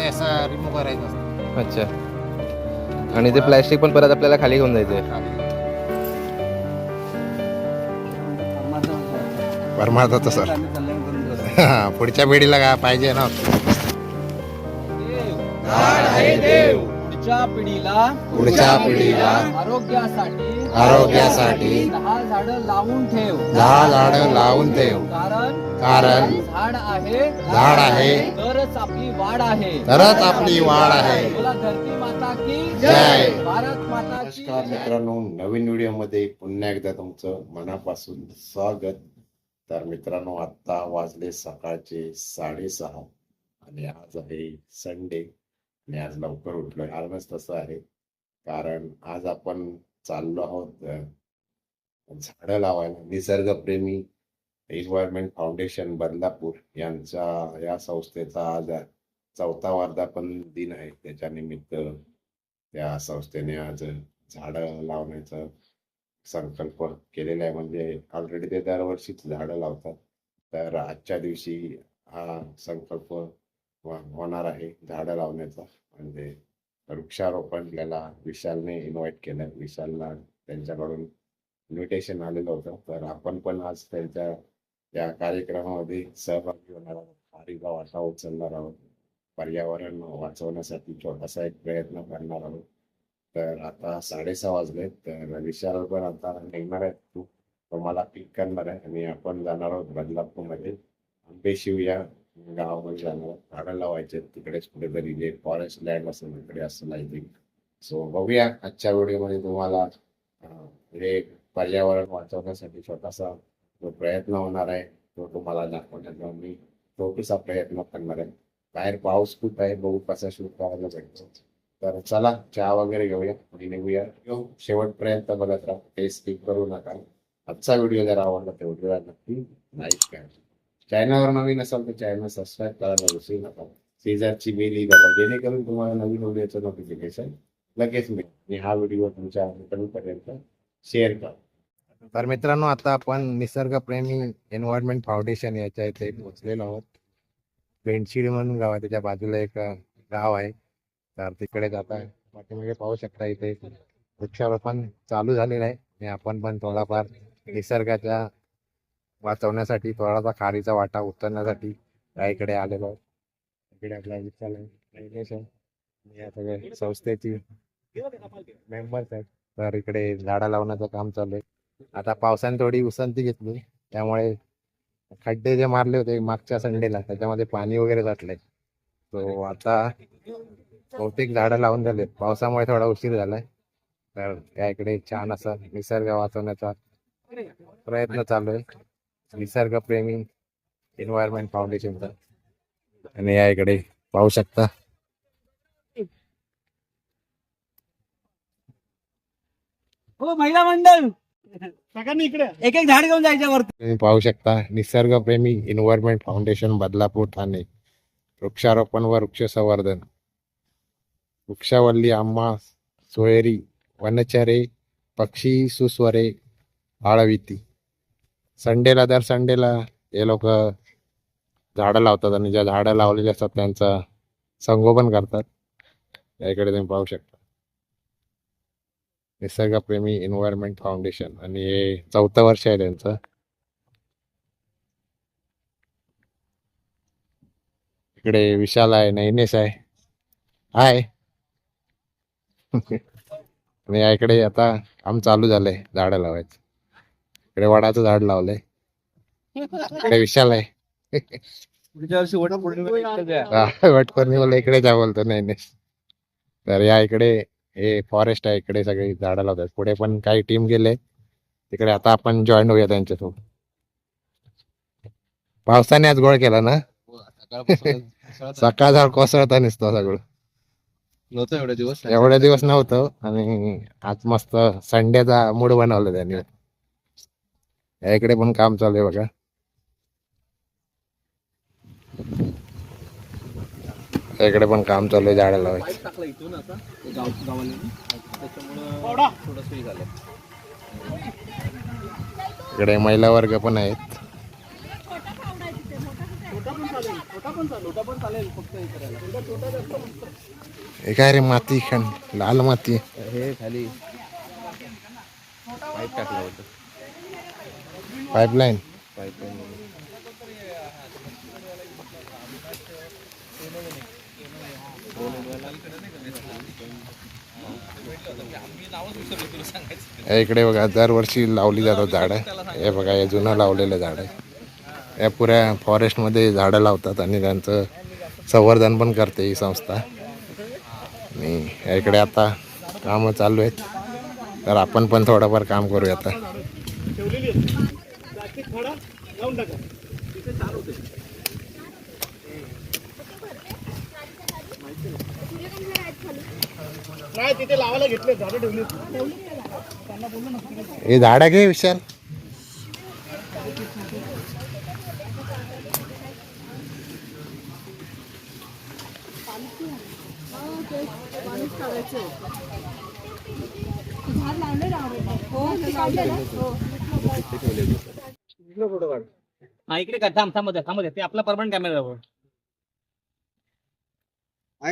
ते असं रिमूव्ह करायचं असतं. अच्छा. आणि ते प्लॅस्टिक पण परत आपल्याला खाली घेऊन जायचं खाली. परमार्थाचं सर. हा, पुढच्या पिढीला काय पाहिजे ना? पुढच्या पिढीला पुढच्या पिढीला. आरोग्यासाठी आरोग्यासाठी दहा झाडं लावून ठेव. दहा झाडं लावून ठेव. कारण कारण झाड आहे झाड आहे. तरच आपली वाढ आहे. तरच आपली वाढ आहे. बोला धरती माता की जय. भारत माता की नमस्कार मित्रांनो नवीन व्हिडिओमध्ये पुन्हा एकदा तुमचं मनापासून स्वागत. तर मित्रांनो आत्ता वाजले सकाळचे साडेसहा आणि आज आहे संडे. आणि आज लवकर उठलोय. कारणच तसं आहे. कारण आज आपण चाललो आहोत झाडं लावायला निसर्गप्रेमी एन्व्हायरमेंट फाउंडेशन बदलापूर यांचा या संस्थेचा आज चौथा वर्धापन दिन आहे. त्याच्या निमित्त त्या संस्थेने आज झाडं लावण्याचा संकल्प केलेला आहे. म्हणजे ऑलरेडी ते दरवर्षीच झाडं लावतात. तर आजच्या दिवशी हा संकल्प होणार आहे झाडं लावण्याचा. म्हणजे वृक्षारोपण याला विशालने इन्व्हाइट केलं. विशालला त्यांच्याकडून इन्व्हिटेशन आलेलं होतं. तर आपण पण आज त्यांच्या या कार्यक्रमामध्ये सहभागी होणार आहोत. हारीचा वाटा उचलणार आहोत. पर्यावरण वाचवण्यासाठी छोटासा एक प्रयत्न करणार आहोत. तर आता साडेसहा वाजले. तर विशाल पण आता निघणार आहेत. तू तो मला पिक करणार आहे. आणि आपण जाणार आहोत बदलापूरमध्ये. आंबेशिव या गावामध्ये झाडं लावायचे तिकडेच कुठेतरी जे फॉरेस्ट लँड असेल तिकडे असं आय थिंक सो बघूया आजच्या व्हिडिओमध्ये तुम्हाला हे पर्यावरण वाचवण्यासाठी छोटासा जो प्रयत्न होणार आहे तो तुम्हाला दाखवण्याचा मी छोटीसा प्रयत्न करणार आहे. बाहेर पाऊस खूप आहे बघू कसा शूट करायला भेटतो. तर चला चहा वगैरे घेऊया आणि निघूया. शेवटपर्यंत बघत राहा. ते स्किप करू नका. आजचा व्हिडिओ जर आवडला तर व्हिडिओला नक्की लाईक करा. चॅनलवर नवीन असाल तर चॅनल सबस्क्राईब करायला विसरू नका. शेजारची बेली दाबा जेणेकरून तुम्हाला नवीन व्हिडिओचं नोटिफिकेशन लगेच मिळेल. आणि हा व्हिडिओ तुमच्या मित्रांपर्यंत शेअर करा तर मित्रांनो आता आपण निसर्गप्रेमी एन्व्हायरमेंट फाउंडेशन याच्या इथे पोहोचलेलो आहोत. बेंडशिड म्हणून गाव आहे. त्याच्या बाजूला एक गाव आहे. तर तिकडे जाता पाठीमागे पाहू शकता इथे वृक्षारोपण चालू झालेलं आहे. आणि आपण पण थोडाफार निसर्गाच्या वाचवण्यासाठी थोडासा खारीचा वाटा उतरण्यासाठी या इकडे आलेलो आहोत इकडे आपला विचार या सगळ्या संस्थेची मेंबर्स आहेत. तर इकडे झाडं लावण्याचं काम चालू आहे. आता पावसाने थोडी उसंती घेतली. त्यामुळे खड्डे जे मारले होते मागच्या संडेला त्याच्यामध्ये पाणी वगैरे साठलंय. तो आता बहुतेक झाडं लावून झाले पावसामुळे थोडा उशीर झालाय. तर त्या इकडे छान असा निसर्ग वाचवण्याचा प्रयत्न चालू आहे. निसर्गप्रेमी एन्व्हायरमेंट फाउंडेशनचा आणि या इकडे पाहू शकता. हो महिला मंडळ. सगळ्यांनी इकडे एक एक झाड घेऊन जायचं वरती तुम्ही पाहू शकता निसर्गप्रेमी एन्व्हायरमेंट फाउंडेशन बदलापूर ठाणे. वृक्षारोपण व वृक्ष संवर्धन वृक्षावल्ली आंबा सोयरी वनचरे पक्षी सुस्वरे आळविती संडेला दर संडेला हे लोक झाडं लावतात आणि ज्या झाडं लावलेली असतात त्यांचं संगोपन करतात. या इकडे तुम्ही पाहू शकता. निसर्गप्रेमी एन्व्हायरमेंट फाउंडेशन आणि हे चौथं वर्ष आहे त्यांचं. इकडे विशाल आहे नैनेश आहे. हाय आणि या इकडे आता काम चालू झालंय झाडं लावायचं. इकडे वडाचं झाड लावलंय. इकडे विशाल आहे. वट पौर्णिमा वट पौर्णिमेला इकडे जा बोलतो. नैनेश तर या इकडे हे फॉरेस्ट आहे इकडे सगळी झाडं लावतात. पुढे पण काही टीम गेले. तिकडे आता आपण जॉईन होऊया त्यांच्यासोबत. पावसाने आज गोळ केला ना? सकाळ झाड कोसळता नसतो सगळं. नव्हतं एवढे दिवस. एवढे दिवस नव्हतं. आणि आज मस्त संडेचा मूड बनवलं त्यांनी. या इकडे पण काम चालू आहे बघा. इकडे पण काम चालू आहे झाडं लावायचं. इकडे महिला वर्ग पण आहेत छोटा पण चालेल छोटा पण चालेल छोटा पण चालेल हे काय रे माती खण लाल माती. हे खाली टाकलं होतं. पाईपलाईन. पाईप इकडे बघा दरवर्षी लावली जातात झाडं. हे बघा हे जुनं लावलेलं झाड आहे. या पुऱ्या फॉरेस्टमध्ये झाडं लावतात आणि त्यांचं संवर्धन पण करते ही संस्था. आणि या इकडे आता कामं चालू आहेत. तर आपण पण थोडंफार काम करूया आता ठेवलेली आहे प्लास्टिक खडा लावून टाका. तिथे छान होते. नाही तिथे लावायला घेतले झाडं ठेवली हे झाडं घे विशाल. हा इकडे का थांब थांब थांब ते आपला परमनंट कॅमेरा आहे.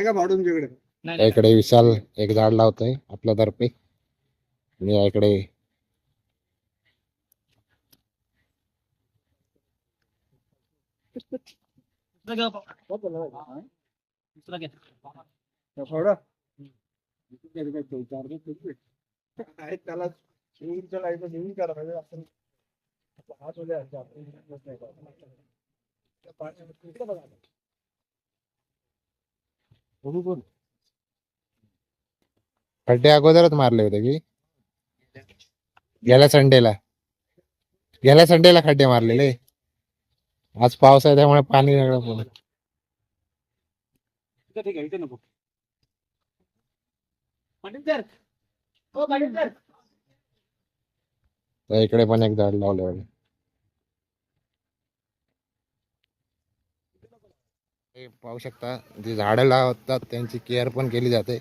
का भाडून नाही इकडे विशाल एक झाड लावतोय आपल्यातर्फे आणि या इकडे दुसरं घे बाबा. दुसरं घे. त्याला आपण नाही का. खड्डे अगोदरच मारले होते की? गेल्या संडेला. गेल्या संडेला खड्डे मारलेले. आज पाऊस आहे त्यामुळे पाणी सगळं पुढे ठीक आहे इथे नको. पाटील सर. हो पाटील सर. तर इकडे पण एक झाड लावले होते हे पाहू शकता जी झाडं लावतात त्यांची केअर पण केली जाते.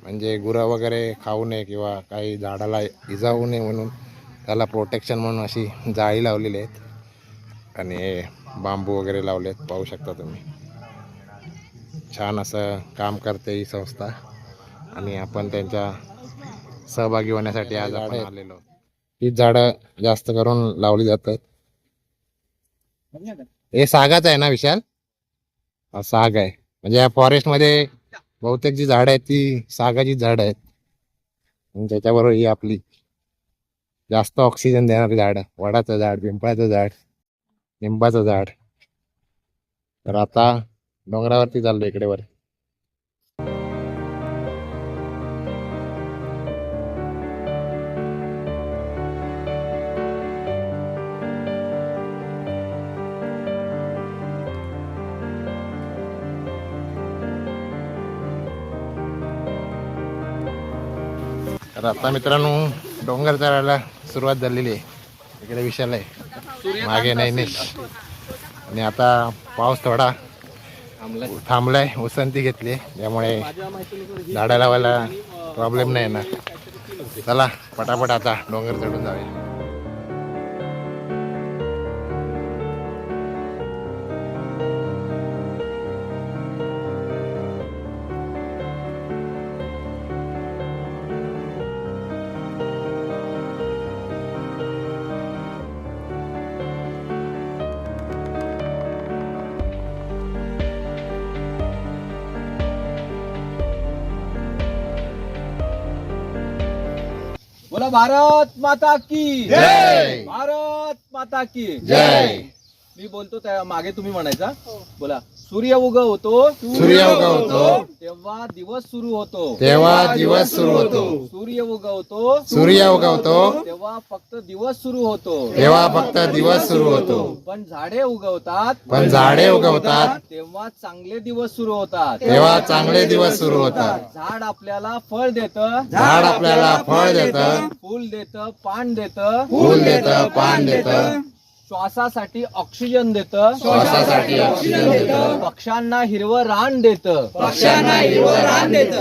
म्हणजे गुरं वगैरे खाऊ नये किंवा काही झाडाला इजा होऊ नये म्हणून त्याला प्रोटेक्शन म्हणून अशी जाळी लावलेली आहेत. आणि बांबू वगैरे लावले आहेत पाहू शकता तुम्ही. छान असं काम करते ही संस्था. आणि आपण त्यांच्या सहभागी होण्यासाठी आज आपण आलेलो आहोत. ही झाडं जास्त करून लावली जातात. हे सागाच आहे ना विशाल? हा साग आहे. म्हणजे या फॉरेस्टमध्ये बहुतेक जी झाडं आहेत ती सागाची झाड आहेत. त्याच्याबरोबर ही आपली जास्त ऑक्सिजन देणारी झाड वडाचं झाड पिंपळाचं झाड लिंबाचं झाड. तर आता डोंगरावरती चाललो इकडे तर आता मित्रांनो डोंगर चढायला सुरुवात झालेली आहे. इकडे विशाल आहे. मागे नैनिश. आणि आता पाऊस थोडा थांबलाय. उसंती घेतली त्यामुळे झाडं लावायला प्रॉब्लेम नाही येणार. चला पटापट आता डोंगर चढून जाऊया. भारत माता की. जय! भारत माता की. जय! मी बोलतो त्या मागे तुम्ही म्हणायचा. बोला. सूर्य उगवतो सूर्य उगवतो तेव्हा दिवस सुरू होतो. तेव्हा दिवस सुरू होतो. सूर्य उगवतो सूर्य उगवतो तेव्हा फक्त दिवस सुरू होतो. तेव्हा फक्त दिवस सुरू होतो. पण झाडे उगवतात. पण झाडे उगवतात. तेव्हा चांगले दिवस सुरू होतात. तेव्हा चांगले दिवस सुरू होतात. झाड आपल्याला फळ देत. झाड आपल्याला फळ देत. फूल देत पान देत. फूल देत पान देत. श्वासासाठी ऑक्सिजन देत. श्वासासाठी ऑक्सिजन देत. पक्ष्यांना हिरवं रान देत. पक्ष्यांना हिरवं रान देत.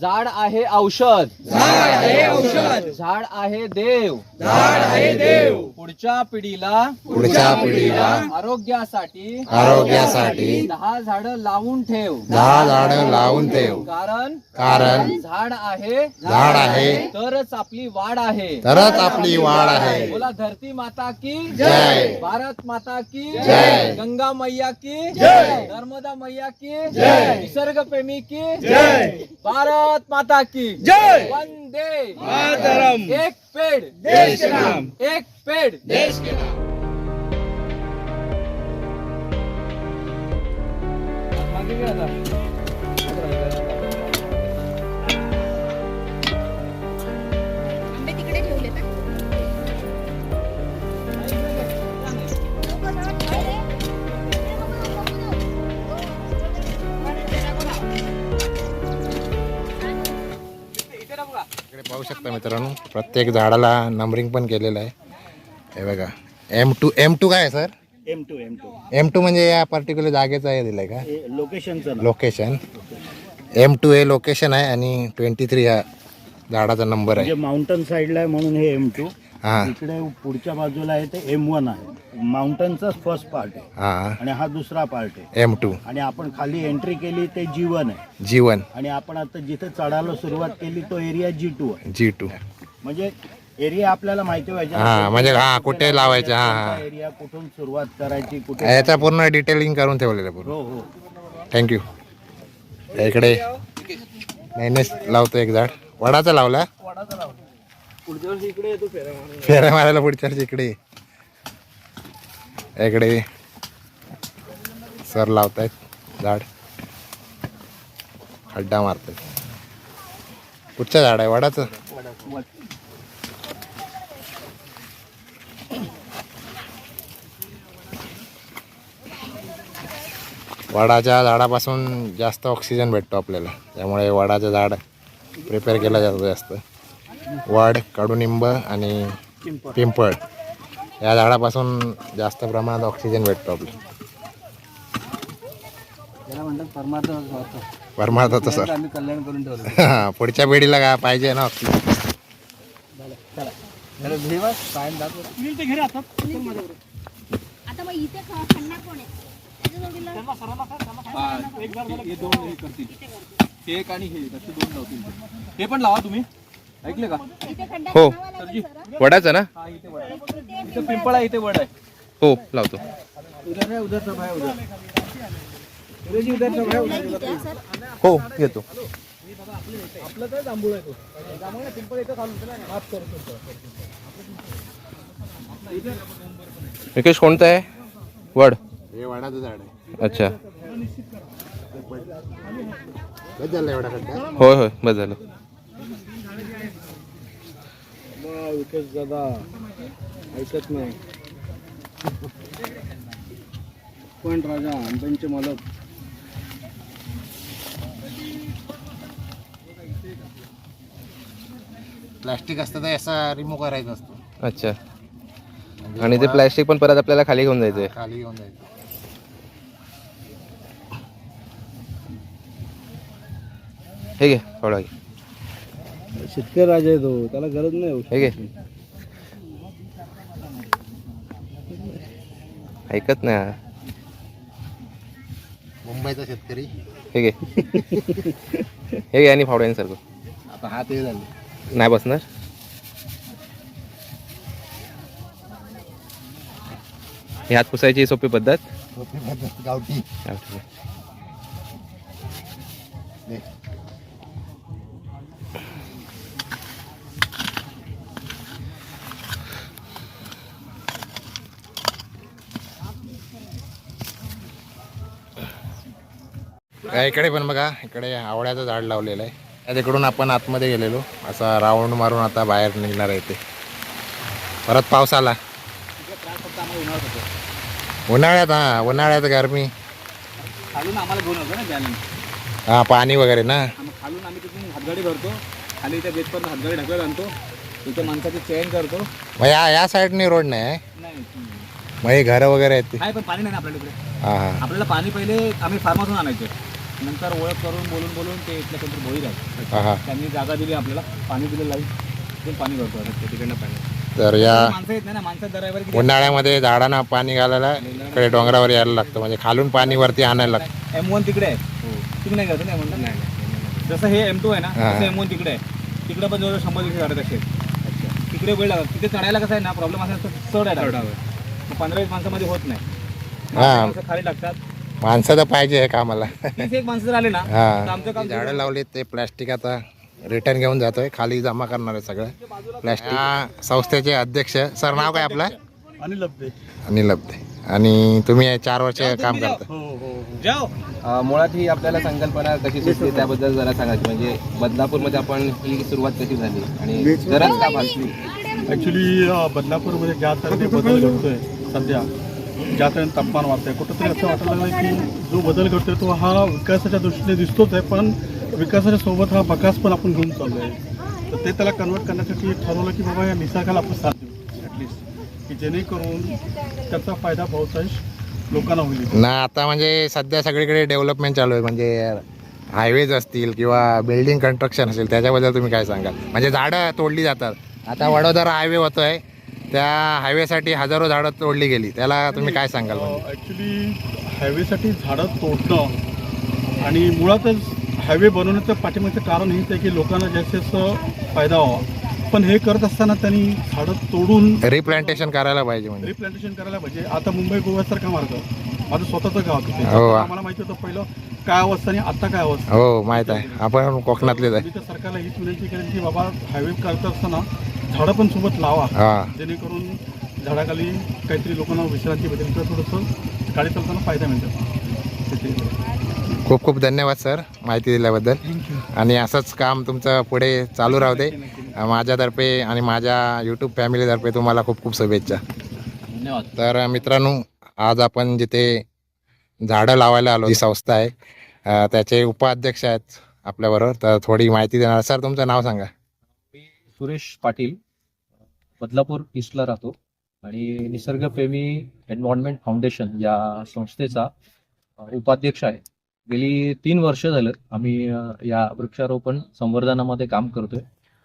झाड आहे औषध. झाड आहे औषध. झाड आहे देव. झाड आहे देव. पुढच्या पिढीला पुढच्या पिढीला आरोग्यासाठी आरोग्यासाठी दहा झाड लावून ठेव. दहा झाडं लावून ठेव. कारण कारण झाड आहे झाड आहे. तरच आपली वाढ आहे. तरच आपली वाढ आहे. बोला धरती माता की जय. भारत माता की जय. गंगा मैया की नर्मदा मैया की निसर्ग प्रेमी की भारत माता की। जय। वंदे। मातरम. एक पेड़। देश के नाम. एक पेड़। देश के नाम। इकडे पाहू शकता मित्रांनो प्रत्येक झाडाला नंबरिंग पण केलेलं आहे. हे बघा एम टू एम टू काय आहे sir M two M two M two म्हणजे या पर्टिक्युलर जागेचं हे दिलंय का? हे लोकेशनचं लोकेशन एम टू हे लोकेशन आहे आणि ट्वेंटी थ्री हा झाडाचा नंबर म्हणजे आहे माउंटन साईडला आहे म्हणून हे एम टू हां. इकडे पुढच्या बाजूला आहे ते एम वन आहे. माउंटनचाच फर्स्ट पार्ट आहे. हां. आणि हा दुसरा पार्ट आहे. एम टू आणि आपण खाली एंट्री केली ते जी वन आहे. जीवन आणि आपण आता जिथे चढायला सुरुवात केली तो एरिया जी टू आहे. जी टू म्हणजे एरिया आपल्याला माहिती पाहिजे. हां म्हणजे हां कुठे लावायचं हां हां. एरिया कुठून सुरुवात करायची कुठे याचा पूर्ण डिटेलिंग करून ठेवलेलं पूर्ण. हो हो. थँक्यू इकडे. नेहमीच लावतो एक झाड. वडाचा लावला. पुढच्या वर्षी इकडे येतो फेऱ्या फेऱ्या मारायला पुढच्या वर्षी इकडे इकडे सर लावतायत झाड. खड्डा मारतायत. कुठचं झाड आहे वडाचं. वडाच्या झाडापासून जास्त ऑक्सिजन भेटतो आपल्याला. त्यामुळे वडाचं झाड प्रिपेअर केलं जातं जास्त. वड कडुनिंब आणि पिंपळ. या झाडापासून जास्त प्रमाणात ऑक्सिजन भेटतो आपल्याला परमार्थ स्वार्थ. परमार्थ तसं आम्ही कल्याण करून ठेवलं. हा, पुढच्या पिढीला काय पाहिजे ना ऑक्सिजन त्याला भेवा सायन दाखव आता. मग इथे ख- खन्ना कोण आहे? त्याच्या जोडीला. दोन हे करतील. एक आणि हे असे दोन लावतील. ते. हे पण लावा तुम्ही. ऐकले का? हो. वडाचं ना? हा इथे वड. आहे. इथे पिंपळ आहे इथे वड आहे. हो लावतो. उधर है उधर सब उधर उधर सब उधर घेतो आपलं जांभूळ आहे तो. जांभूळ पिंपळ इथं कोणतं आहे? वड. हे वडाचं झाड आहे. अच्छा. बस झालं एवढा होय होय बस झालं. वा, विकेश दादा. ऐकत नाही. पण राजा आंब्यांचे मालक. प्लास्टिक असतं तर असा रिमूव्ह करायचा असतो. अच्छा. आणि ते प्लॅस्टिक पण परत आपल्याला खाली घेऊन जायचंय. खाली घेऊन जायचं. हे घे थोडा घे. शेतकरी राजा आहे तो. त्याला गरज नाही. हे घे. ऐकत नाही हा. मुंबईचा शेतकरी. हे घे. हे घे आणि फावड्यांसारखं आता हात हे झाले. नाही बसणार? ही हात पुसायची सोपी पद्धत? गावठी हा, ठीक आहे. दे. इकडे पण बघा इकडे आवळ्याचं झाड लावलेलं आहे. या तिकडून आपण आतमध्ये गेलेलो. असा राऊंड मारून आता बाहेर निघणार आहे ते. परत पाऊस आला. उन्हाळ्यात हा उन्हाळ्यात गरमी. हा पाणी वगैरे ना? खालून आम्ही तिथून हातगाडी भरतो. खाली त्या गेटपर्यंत हातगाडी ढकलत आणतो. माणसाची चेन करतो. मग या या साईडने रोड नाही आहे? मग हे घरं वगैरे आहेत ते. पण पाणी नाही ना आपल्याकडे हा हा. आपल्याला पाणी पहिले आम्ही फार्मातून आणायचो. नंतर ओळख करून बोलून बोलून ते इथलं कोणतरी भोईर आहे हा हा. त्यांनी जागा दिली आपल्याला पाणी दिलं लाईन ते पाणी भरतो तिकडनं पाणी. तर या उन्हाळ्यामध्ये झाडांना पाणी घालायला इकडे डोंगरावर यायला लागतं म्हणजे खालून पाणी वरती आणायला लागतं. एम वन तिकडे आहे. तिकडे नाही म्हणतात नाही जसं हे एम टू आहे ना हा. तसं एम वन तिकडे आहे. तिकडे पण जवळ शंभर दीडशे झाडं तसे आहेत. तिकडे वेळ लागत. तिथे चढायला कसं आहे ना प्रॉब्लेम असेल तर चढ आहे पंधरा वीस माणसामध्ये होत नाही. हा. खाली लागतात. माणसं तर पाहिजे आहे कामाला. तीस एक माणसं जर आले ना तर हा आमचं काम झाडं लावले ते प्लॅस्टिक आता रिटर्न घेऊन जातोय खाली जमा करणार आहे सगळं. प्लॅस्टिक. या संस्थेचे अध्यक्ष. सर नाव काय आपलं? आणि लब्धे. अनिल लब्धे. आणि तुम्ही हे चार वर्ष काम करता. हो हो हो. जाओ. अ, मुळात ही आपल्याला संकल्पना कशी सुचली त्याबद्दल जरा सांगायची म्हणजे बदलापूरमध्ये आपण ही सुरुवात कशी झाली आणि गरज का भासली ॲक्च्युली बदलापूरमध्ये ज्या बदल घडतोय सध्या ज्या तऱ्हेने तापमान वाढतंय कुठंतरी असं वाटायला लागलं की जो बदल घडतोय तो हा विकासाच्या दृष्टीने दिसतोच आहे पण विकासाच्या सोबत हा बकास पण आपण घेऊन चाललो आहे तर ते त्याला कन्वर्ट करण्यासाठी ठरवलं की बाबा या निसर्गाला आपण साथ देऊ ॲटलिस्ट की जेणेकरून त्याचा फायदा बहुतांश लोकांना होईल ना आता म्हणजे सध्या सगळीकडे डेव्हलपमेंट चालू आहे म्हणजे हायवेज असतील किंवा बिल्डिंग कन्स्ट्रक्शन असेल त्याच्याबद्दल तुम्ही काय सांगाल? म्हणजे झाडं तोडली जातात. आता वडोदरा हायवे होतो आहे त्या हायवेसाठी हजारो झाडं तोडली गेली. त्याला तुम्ही काय सांगाल म्हणजे? ॲक्च्युली हायवेसाठी झाडं तोडणं आणि मुळातच हायवे बनवण्याचं पाठीमागचं कारण हेच आहे की लोकांना जास्तीत जास्त फायदा व्हावा. पण हे करत असताना त्यांनी झाडं तोडून रिप्लांटेशन करायला पाहिजे म्हणजे. रिप्लांटेशन करायला पाहिजे. आता मुंबई गोव्यासारखा मार्ग माझं स्वतःचं गाव होतं हो. आम्हाला माहिती होतं पहिलं काय अवस्था आणि आता काय अवस्था? हो माहीत आहे. आपण कोकणातलेच आहे. मी तर सरकारला हीच विनंती करेन की बाबा हायवे करत असताना झाडं पण सोबत लावा. हा. जेणेकरून झाडाखाली काहीतरी लोकांना विश्रांती भेटेल. तर थोडंसं गाडी चालताना फायदा मिळतो खूप खूप धन्यवाद सर माहिती दिल्याबद्दल. आणि असंच काम तुमचं पुढे चालू राहू दे. माझ्यातर्फे आणि माझ्या यूट्यूब फॅमिलीतर्फे तुम्हाला खूप खूप शुभेच्छा. धन्यवाद. तर मित्रांनो आज आपण जिथे झाडं लावायला आलो जी संस्था आहे त्याचे उपाध्यक्ष आहेत आपल्याबरोबर. तर थोडी माहिती देणार. सर तुमचं नाव सांगा. मी सुरेश पाटील. बदलापूर ईस्टला राहतो. आणि निसर्गप्रेमी एन्व्हायरमेंट फाउंडेशन या संस्थेचा उपाध्यक्ष आहे. गेली तीन वर्ष झालं आम्ही या वृक्षारोपण संवर्धनामध्ये काम करतोय.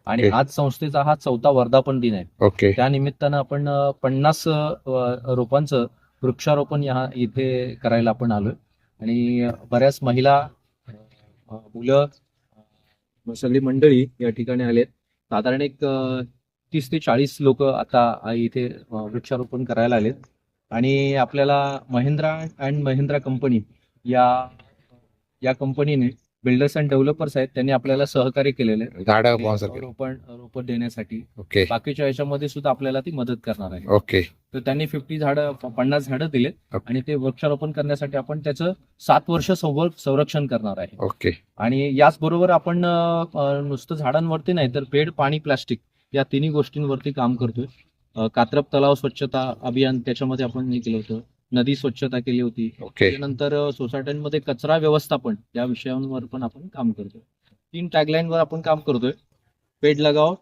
आणि. आज संस्थेचा हा चौथा वर्धापन दिन आहे. ओके त्या निमित्तानं आपण पन्नास रोपांचं वृक्षारोपण या इथे करायला आपण आलोय. आणि बऱ्याच महिला मुलं सगळी मंडळी या ठिकाणी आलेत. साधारण एक तीस ते चाळीस लोक आता इथे वृक्षारोपण करायला आलेत. आणि आपल्याला महिंद्रा अँड महिंद्रा कंपनी या या कंपनीने बिल्डर्स अँड डेव्हलपर्स आहेत त्यांनी आपल्याला सहकार्य केलेलं आहे. झाडं रोपण रोपण देण्यासाठी. ओके. बाकीच्या याच्यामध्ये सुद्धा आपल्याला ती मदत करणार आहे. ओके. तर त्यांनी फिफ्टी झाडं पन्नास झाडं दिलेत ओके. आणि ते वृक्षारोपण करण्यासाठी आपण त्याचं सात वर्ष संवर संरक्षण करणार आहे. ओके. आणि याचबरोबर आपण अं, अं, नुसतं झाडांवरती नाही तर पेड पाणी प्लास्टिक या तिन्ही गोष्टींवरती काम करतोय. अं, कात्रप तलाव स्वच्छता अभियान त्याच्यामध्ये आपण हे केलं होतं. नदी स्वच्छता केली होती. ओके त्यानंतर अं, सोसायट्यांमध्ये कचरा व्यवस्थापन या विषयांवर पण आपण काम करतोय. तीन टॅगलाईन वर आपण काम करतोय. पेड लगाव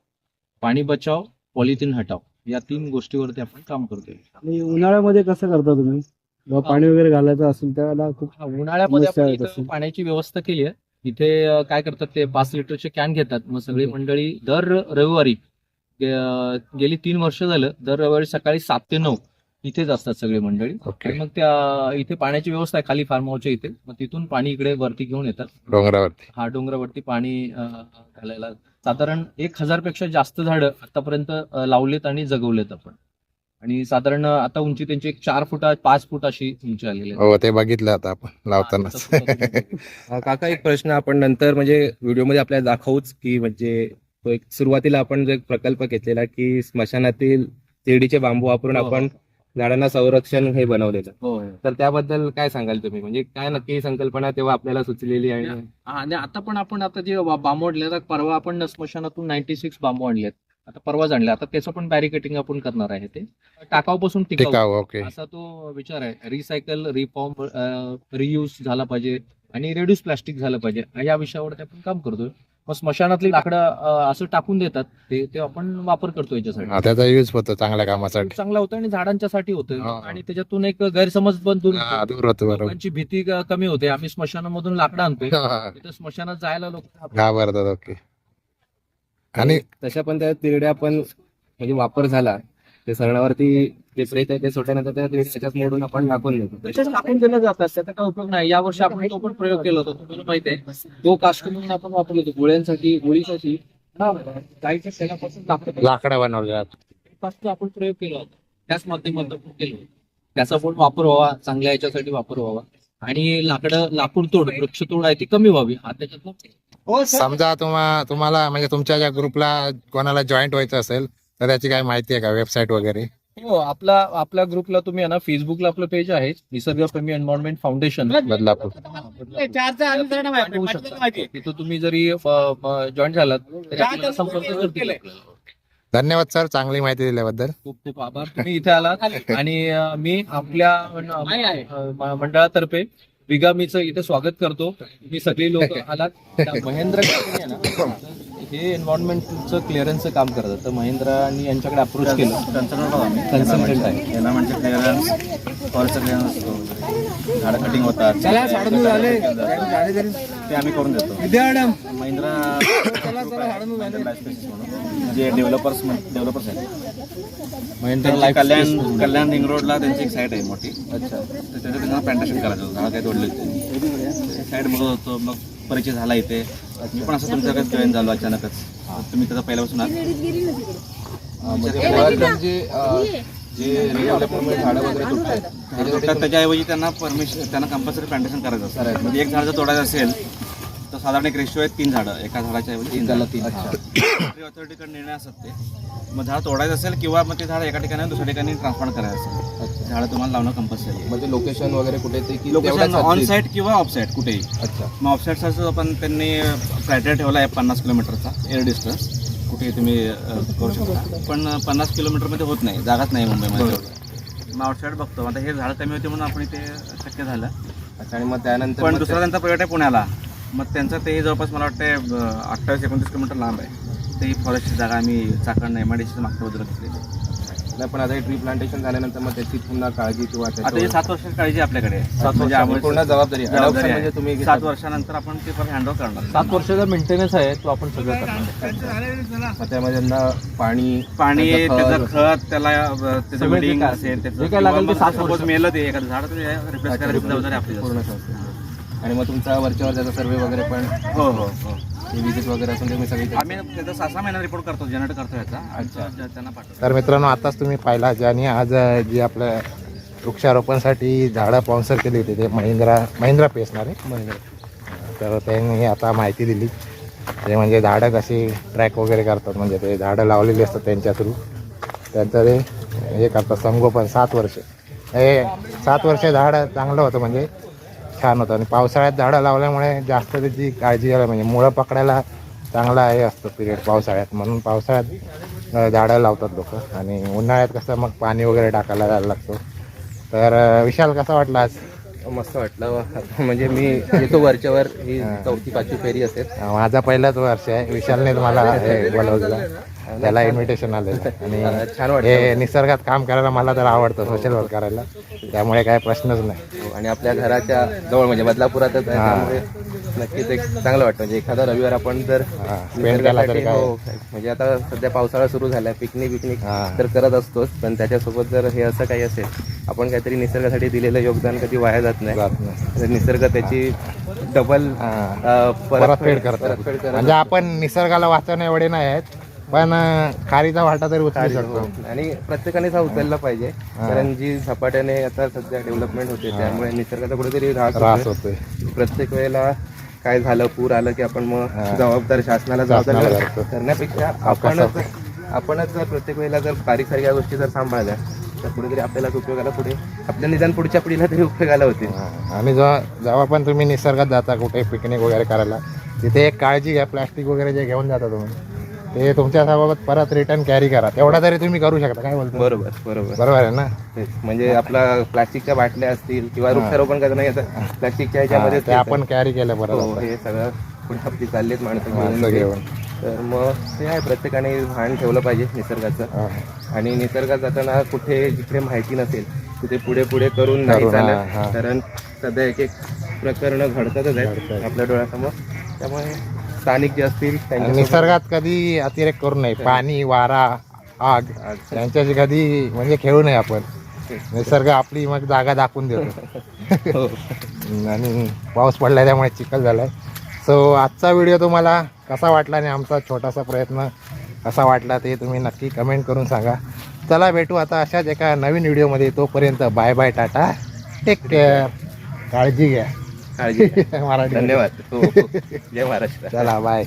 पाणी बचाव पॉलिथिन हटाव या तीन गोष्टीवरती आपण काम करतोय. आणि उन्हाळ्यामध्ये कसं करता तुम्ही? जेव्हा पाणी वगैरे घालायचं असेल त्यावेळेला खूप हा, उन्हाळ्यामध्ये समस्या आपण येत इथं असेल. पाण्याची व्यवस्था केली आहे. इथे अं, काय करतात ते पाच लिटरचे कॅन घेतात. मग सगळी मंडळी दर रविवारी गेली तीन वर्ष झालं दर रविवारी सकाळी सात ते नऊ इथेच असतात सगळी मंडळी. आणि मग त्या इथे पाण्याची व्यवस्था आहे खाली फार्म हाऊसच्या इथे. मग तिथून पाणी इकडे वरती घेऊन येतात. डोंगरावरती. हा डोंगरावरती पाणी अं, घालायला. साधारण एक हजारपेक्षा जास्त झाडं आतापर्यंत अं, लावलेत आणि जगवलेत आपण. आणि साधारण आता उंची त्यांची एक चार फुटा पाच फूट अशी उंची आलेली आहे. हो ते बघितलं आता आपण लावतानाच. हा, तुम्ही. अ, काका एक प्रश्न आपण नंतर म्हणजे व्हिडिओमध्ये आपल्याला दाखवूच की म्हणजे तो एक सुरुवातीला आपण जो एक प्रकल्प घेतलेला की स्मशानातील तेडीचे बांबू वापरून हो. आपण झाडांना संरक्षण हे बनवलेलं. हो हो. तर त्याबद्दल काय सांगाल तुम्ही? म्हणजे काय नक्की ही संकल्पना तेव्हा आपल्याला सुचलेली आणि आणि आता पण आपण आता जे बांबू आणले आता परवा आपण स्मशानातून नाईन्टी सिक्स बांबू आणलेत. आता परवाच आणले आता त्याचं पण बॅरिकेटिंग आपण करणार आहे ते. टाकाऊपासून टिकाऊ. टिकाऊ ओके असा तो विचार आहे. रिसायकल रिफॉर्म रियूज झाला पाहिजे आणि रेड्यूस प्लास्टिक झालं पाहिजे. या विषयावरती आपण काम करतोय. मग स्मशानातली लाकडं असं टाकून देतात ते ते आपण वापर करतो याच्यासाठी. हा, त्याचा यूज होतो चांगल्या कामासाठी. चांगला होतं आणि झाडांच्यासाठी होतं. हा. आणि त्याच्यातून एक गैरसमज पण दूर हा, होतो. दूर होतो बरोबर. लोकांची भीती क- कमी होते. आम्ही स्मशानामधून लाकडं आणतोय. हा, तिथं स्मशानात जायला लोक घाबरतात ओके. आणि तशा पण त्या तिरड्या पण म्हणजे वापर झाला. ते सरणावरती ते प्रेत आहे ते सोडल्यानंतर त्या तिरड्या त्याच्यात मोडून आपण टाकून देतो. टाकून दिले जातात त्याचा काय उपयोग नाही. या वर्षी आपण तो पण प्रयोग केला होता तुम्हाला माहिती आहे. तो काष्ट म्हणून आपण वापरलो होतो गोळ्यांसाठी गोळीसाठी. हा, गाईच्या शेणापासून लाकडं लाकडं बनवले पासून आपण प्रयोग केला होता. त्याच माध्यमातून केलं. त्याचा पण वापर व्हावा चांगल्या याच्यासाठी वापर व्हावा. आणि लाकडं लाकूड तोड वृक्ष तोड आहे ती कमी व्हावी हा त्याच्यात हो समजा तुम्हा तुम्हाला म्हणजे तुमच्या ज्या ग्रुपला कोणाला जॉईन व्हायचं असेल तर त्याची काय माहिती आहे का वेबसाईट वगैरे? हो आपला आपल्या ग्रुपला तुम्ही आहे ना फेसबुकला आपलं पेज आहे. निसर्गप्रेमी एन्व्हायरमेंट फाउंडेशन बदलापूर होऊ शकता. तिथं तुम्ही जरी जॉईन झालात तरी आपल्याला संपर्क करतील. आपल्याला. धन्यवाद सर. चांगली माहिती दिल्याबद्दल. खूप खूप आभार. तुम्ही इथे आलात. आणि अं, मी आपल्या अं, म- मंडळातर्फे विगामीचं इथे स्वागत करतो. तुम्ही सगळी लोक आलात. त्या महेंद्र कंपनी आहे ना हे एन्व्हायरमेंटचं क्लिअरन्सचं काम करतात. तर महेंद्रांनी यांच्याकडे अप्रोच केलं. कन्सल्टंट आहे. एन्व्हायरमेंटचे क्लिअरन्स फॉरेस्ट क्लिअरन्स झाडं कटिंग होतात. ते आम्ही करून देतो. महिंद्रा जे डेव्हलपर्स डेव्हलपर्स आहेत. महेंद्र कल्याण कल्याण रिंग रोडला त्यांची एक साईट आहे मोठी. अच्छा तर त्याच्यात त्यांना प्लांटेशन करायचं होतं. झाडं काही तोडले होते साईड बघत होतो. मग परिचय झाला इथे. मी पण असं तुमच्याकडे जॉईन झालो अचानकच. तुम्ही त्याचा पहिल्यापासून आहात. म्हणजे मुळात जे. अं, जे रिडेव्हलपमेंट झाडं वगैरे तुटतात तर त्याच्याऐवजी त्यांना परमिशन त्यांना कंपल्सरी प्लांटेशन करायचं असतं. म्हणजे एक झाड जर तोडायचं असेल तर साधारण एक रेशो आहे तीन झाडं. एका झाडाच्या ऐवजी तीन झाडं. तीन ऑथॉरिटीकडे निर्णय असतात ते. मग झाड तोडायचं असेल किंवा मग ते झाड एका ठिकाणी दुसऱ्या ठिकाणी ट्रान्सप्लांट करायचं असेल. झाडं तुम्हाला लावणं कंपल्सरी आहे. म्हणजे लोकेशन वगैरे कुठे ते की लोकेशन तेवढ्याच ऑन? साईट किंवा ऑफ साईट कुठेही. अच्छा. मग ऑफ साईटचा पण त्यांनी क्रायटेरिया ठेवला आहे पन्नास किलोमीटरचा एअर डिस्टन्स कुठेही तुम्ही अ, करू शकता. पण पन्नास किलोमीटरमध्ये होत नाही जागाच नाही मुंबईमध्ये. तेवढं. मग आउटसाईड बघतो. आता हे झाडं कमी होते म्हणून आपण इथे शक्य झालं. अच्छा आणि मग त्यानंतर पण मग दुसरा त्यांचा प्रोजेक्ट आहे पुण्याला. मग त्यांचं ते जवळपास मला वाटतं अठ्ठावीस एकोणतीस किलोमीटर लांब आहे. ते फॉरेस्टची जागा आम्ही चाकण एम आय डी मागच्या बाजूला घेतली ते- नाही, पण आता हे ट्री प्लांटेशन झाल्यानंतर मग त्याची पुन्हा काळजी किंवा आता हे त्याच्यावर- सात वर्षाची काळजी आपल्याकडे आहे. सात म्हणजे पूर्ण जबाबदारी जबाबदारी Adoption. म्हणजे तुम्ही सात वर्षानंतर आपण ते पण हँडओव्हर करणार सात वर्षाचा मेंटेनन्स आहे तो आपण सगळं करणार मग त्यामध्ये त्यांना पाणी पाणी त्याचं त्याचं खत, त्याला अ, त्याचं सगळं जे बिल्डिंग काय- असेल त्याचं जे काय लागेल ते सात वर्ष. मेलं ते एखादं झाड रिप्लेस करायची जबाबदारी आपली असते. पूर्ण संस्था. आणि मग तुमचा वरच्यावर त्याचा सर्वे वगैरे पण हो हो हो विजिट वगैरे असून तुम्ही सगळी आम्ही त्याचा सहा सहा महिन्यात रिपोर्ट करतो जनरेट करतो याचा. अच्छा. त्यांना पाठवतो. तर मित्रांनो आताच तुम्ही पाहिला ज्यांनी आज जी आपलं वृक्षारोपणसाठी झाडं स्पॉन्सर केली होती ते महिंद्रा महिंद्रा पेसणार आहे महिंद्रा. तर त्यांनी आता माहिती दिली. ते म्हणजे झाडं कशी ट्रॅक वगैरे करतात म्हणजे ते झाडं लावलेली असतात त्यांच्या थ्रू त्यांचं ते हे करतात संगोपन सात वर्ष. हे सात वर्ष झाडं चांगलं होतं म्हणजे छान होतं. आणि पावसाळ्यात झाडं लावल्यामुळे जास्त त्याची काळजी घ्यायला म्हणजे मुळं पकडायला चांगला हे असतं पिरियड पावसाळ्यात. म्हणून पावसाळ्यात झाडं लावतात लोक. आणि उन्हाळ्यात कसं मग पाणी वगैरे टाकायला जायला लागतो. तर विशाल कसा वाटला आज? मस्त वाटलं. म्हणजे मी येतो वरच्यावर ही चौथी पाचवी फेरी असेल. माझा पहिलाच वर्ष आहे. विशालने मला हे बोलवलेलं. त्याला इन्व्हिटेशन आलेलं आणि छान हे निसर्गात काम करायला मला तर आवडतं सोशल वर्क करायला. त्यामुळे काय प्रश्नच नाही. आणि आपल्या घराच्या जवळ म्हणजे बदलापुरातच आहे त्यामुळे नक्कीच एक चांगलं वाटतं. म्हणजे एखादा रविवार आपण जर spend केला तरी निसर्गासाठी, काय? हो, म्हणजे आता सध्या पावसाळा सुरू झालाय पिकनिक पिकनिक हा. तर करत असतोच पण त्याच्यासोबत जर हे असं काही असेल आपण काहीतरी निसर्गासाठी दिलेलं योगदान कधी वाया जात नाही. जात नाही. तर निसर्ग त्याची डबल हा. परतफेड करतात म्हणजे आपण निसर्गाला वाचवण्या एवढे नाही आहेत. पण खारीचा वाटा तरी उचलू शकतो. आणि प्रत्येकानेच हा उचलला पाहिजे. कारण जी झपाट्याने आता सध्या डेव्हलपमेंट होते त्यामुळे निसर्गाचा कुठेतरी ऱ्हास होतोय. प्रत्येक वेळेला काय झालं पूर आलं की आपण मग जबाबदार शासनाला जबाबदार. करण्यापेक्षा आपणच आपणच जर प्रत्येक वेळेला जर बारीक सारीक या गोष्टी जर सांभाळल्या तर कुठेतरी आपल्यालाच उपयोगाला पुढे आपल्या निदान पुढच्या पिढीला तरी उपयोगाला होतील. हा. आणि जेव्हा जेव्हा पण तुम्ही निसर्गात जाता कुठे पिकनिक वगैरे करायला तिथे एक काळजी घ्या प्लास्टिक वगैरे जे घेऊन जाता तुम्ही. ते तुमच्यासोबत परत रिटर्न कॅरी करा. तेवढा तरी तुम्ही करू शकता. काय बोलतो बरोबर बरोबर. बरोबर आहे ना? तेच. म्हणजे आपला प्लास्टिकच्या बाटल्या असतील किंवा वृक्षारोपण करताना येतं प्लास्टिकच्या ह्याच्यामध्ये हा, ते आपण कॅरी केलं हो बरोबर हे सगळं पुढे आपली चाललीत माणसं माणसं घेऊन घेऊन. तर मग ते आहे प्रत्येकाने भान ठेवलं पाहिजे निसर्गाचं. हा. आणि निसर्गात जाताना कुठे जिकडे माहिती नसेल तिथे पुढे पुढे करून नाही करून, हा, चालत. हा. कारण सध्या एक एक प्रकरण घडतातच आहेत घडतायत. आपल्या डोळ्यासमोर. त्यामुळे स्थानिक जे असतील निसर्गात कधी अतिरेक करू नये. पाणी वारा आग यांच्याशी कधी म्हणजे खेळू नये आपण. निसर्ग आपली मग जागा दाखवून देतो. हो. आणि पाऊस पडला त्यामुळे चिखल झालाय. सो आजचा व्हिडिओ तुम्हाला कसा वाटला आणि आमचा छोटासा प्रयत्न कसा वाटला ते तुम्ही नक्की कमेंट करून सांगा. चला भेटू आता अशाच एका नवीन व्हिडिओमध्ये. तोपर्यंत bye bye tata. Take care काळजी घ्या. काळजी घ्या. धन्यवाद हो, हो. जय महाराष्ट्र चला बाय